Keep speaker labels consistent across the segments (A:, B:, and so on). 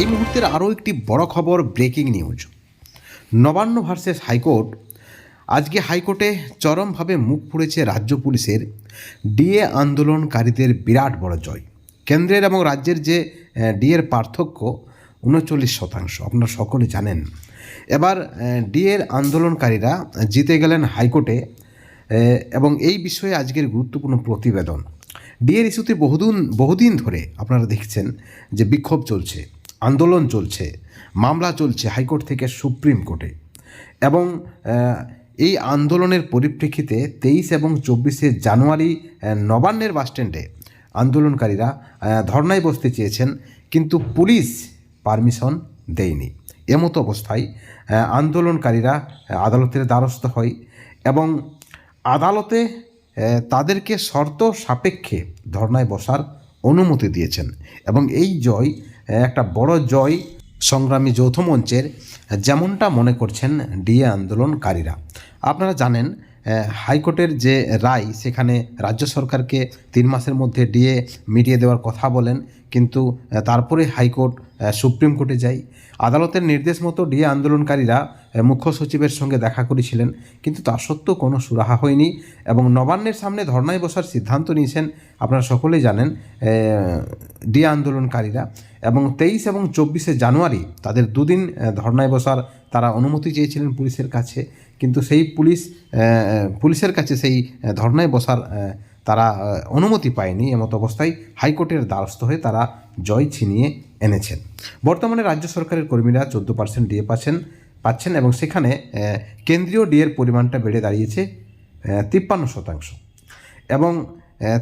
A: এই মুহূর্তের আরও একটি বড় খবর breaking news. Nabanna versus high court, আজকে হাইকোর্টে চরমভাবে মুখ পুড়েছে রাজ্য পুলিশের ডিএ আন্দোলনকারীদের বিরাট বড় জয়। কেন্দ্রের এবং রাজ্যের যে ডিএর পার্থক্য, উনচল্লিশ শতাংশ। আপনারা সকলে জানেন। এবার ডিএর আন্দোলনকারীরা জিতে গেলেন হাইকোর্টে এবং এই বিষয়ে আজকের গুরুত্বপূর্ণ প্রতিবেদন। ডিএর ইস্যুতে বহুদিন বহুদিন ধরে আপনারা দেখছেন যে বিক্ষোভ চলছে। আন্দোলন চলছে, মামলা চলছে হাইকোর্ট থেকে সুপ্রিম কোর্টে। এবং এই আন্দোলনের পরিপ্রেক্ষিতে তেইশ এবং চব্বিশে জানুয়ারি নবান্নের বাসস্ট্যান্ডে আন্দোলনকারীরা ধর্নায় বসতে চেয়েছেন, কিন্তু পুলিশ পারমিশন দেয়নি। এমতো অবস্থায় আন্দোলনকারীরা আদালতের দ্বারস্থ হয় এবং আদালতে তাদেরকে শর্ত সাপেক্ষে ধর্নায় বসার অনুমতি দিয়েছেন। এবং এই জয়, একটা বড় জয় সংগ্রামী যৌথ মঞ্চের যেমনটা মনে করছেন ডিএ আন্দোলনকারীরা। আপনারা জানেন হাইকোর্টের যে রায়, সেখানে রাজ্য সরকারকে তিন মাসের মধ্যে ডিএ মিটিয়ে দেওয়ার কথা বলেন, কিন্তু তারপরে হাইকোর্ট সুপ্রিম কোর্টে যায়। আদালতের নির্দেশ মতো ডিএ আন্দোলনকারীরা মুখ্য সচিবের সঙ্গে দেখা করেছিলেন, কিন্তু তা সত্ত্বেও কোনো সুরাহা হয়নি এবং নবান্নের সামনে ধর্নায় বসার সিদ্ধান্ত নিয়েছেন আপনারা সকলেই জানেন ডিএ আন্দোলনকারীরা এবং তেইশ এবং চব্বিশে জানুয়ারি তাদের দুদিন ধর্নায় বসার তারা অনুমতি চেয়েছিলেন পুলিশের কাছে, কিন্তু সেই পুলিশ পুলিশের কাছে সেই ধর্নায় বসার তারা অনুমতি পায়নি। এমত অবস্থায় হাইকোর্টের দ্বারস্থ হয়ে তারা জয় ছিনিয়ে এনেছেন। বর্তমানে রাজ্য সরকারের কর্মীরা চোদ্দ পার্সেন্ট ডিএ পাচ্ছেন পাচ্ছেন এবং সেখানে কেন্দ্রীয় ডিএর পরিমাণটা বেড়ে দাঁড়িয়েছে তিপ্পান্ন শতাংশ। এবং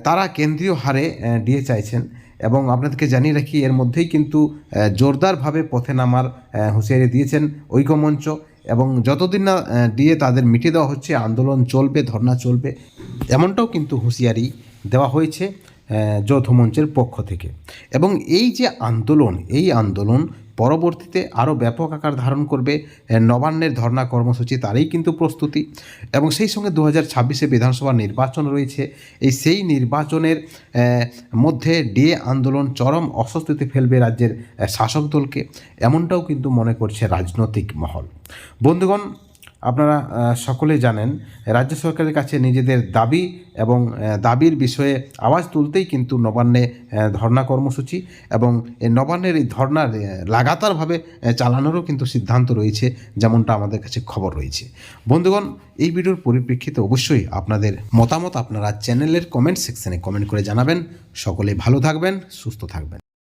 A: তারা কেন্দ্রীয় হারে ডিএ চাইছেন এবং আপনাদেরকে জানিয়ে রাখি, এর মধ্যেই কিন্তু জোরদারভাবে পথে নামার হুঁশিয়ারি দিয়েছেন ঐক্যমঞ্চ এবং যতদিন না দিয়ে তাদের মিটিয়ে দেওয়া হচ্ছে, আন্দোলন চলবে, ধর্না চলবে, এমনটাও কিন্তু হুঁশিয়ারি দেওয়া হয়েছে। যৌথ মঞ্চের পক্ষ থেকে। এবং এই যে আন্দোলন, এই আন্দোলন পরবর্তীতে আরও ব্যাপক আকার ধারণ করবে নবান্নের ধর্না কর্মসূচি তারই কিন্তু প্রস্তুতি। এবং সেই সঙ্গে দু হাজার ছাব্বিশে বিধানসভা নির্বাচন রয়েছে। এই সেই নির্বাচনের মধ্যে ডিএ আন্দোলন চরম অস্বস্তিতে ফেলবে রাজ্যের শাসক দলকে। এমনটাও কিন্তু মনে করছে রাজনৈতিক মহল। বন্ধুগণ আপনারা সকলে জানেন, রাজ্য সরকারের কাছে নিজেদের দাবি এবং দাবির বিষয়ে আওয়াজ তুলতেই কিন্তু নবান্নে ধর্না কর্মসূচি এবং এই নবান্নের এই ধর্নার লাগাতারভাবে চালানোরও কিন্তু সিদ্ধান্ত রয়েছে, যেমনটা আমাদের কাছে খবর রয়েছে। বন্ধুগণ, এই ভিডিওর পরিপ্রেক্ষিতে অবশ্যই আপনাদের মতামত আপনারা চ্যানেলের কমেন্ট সেকশনে কমেন্ট করে জানাবেন। সকলে ভালো থাকবেন, সুস্থ থাকবেন।